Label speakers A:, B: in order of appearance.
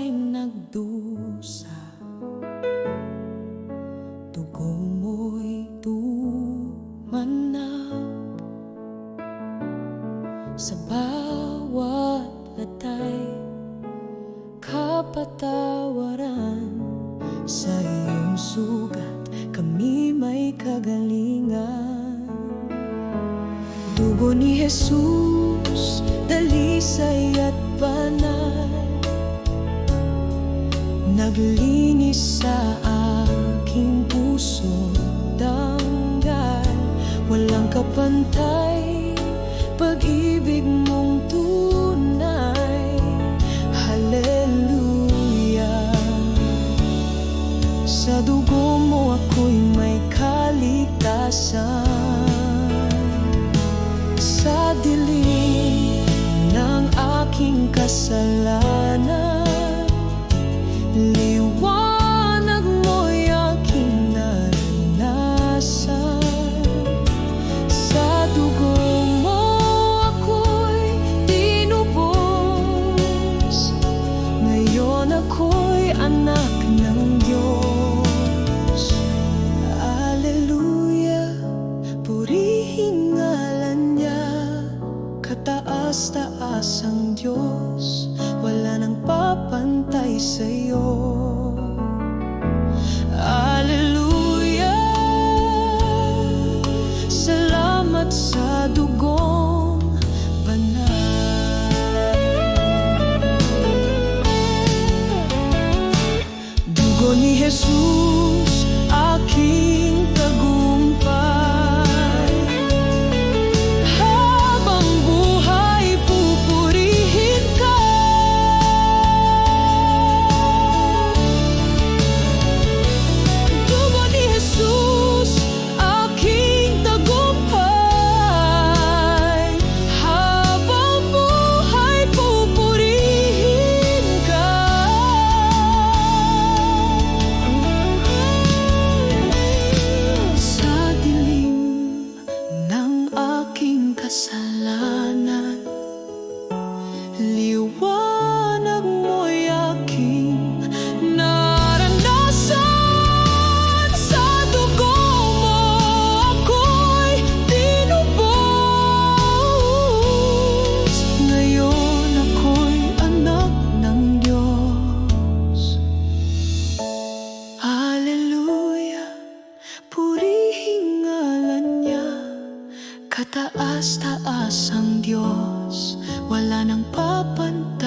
A: ay nagdusa. Dugo mo'y tumanap. Sa bawat latay Kapatawaran. Sa iyong sugat Kami may kagalingan. Dugo ni Jesus Dalisay at banal. Naglinis sa aking puso Danggal Walang kapantay Pag-ibig mong tunay. Hallelujah. Sa dugo mo ako'y may kaligtasan Sa dilim aking kasalanan Kataas-taas ang Diyos Wala nang papantay sa'yo. Alleluia. Salamat sa dugong banal. Dugo ni Jesus, Kataas-taas ang Diyos. Wala nang papantay sa'yo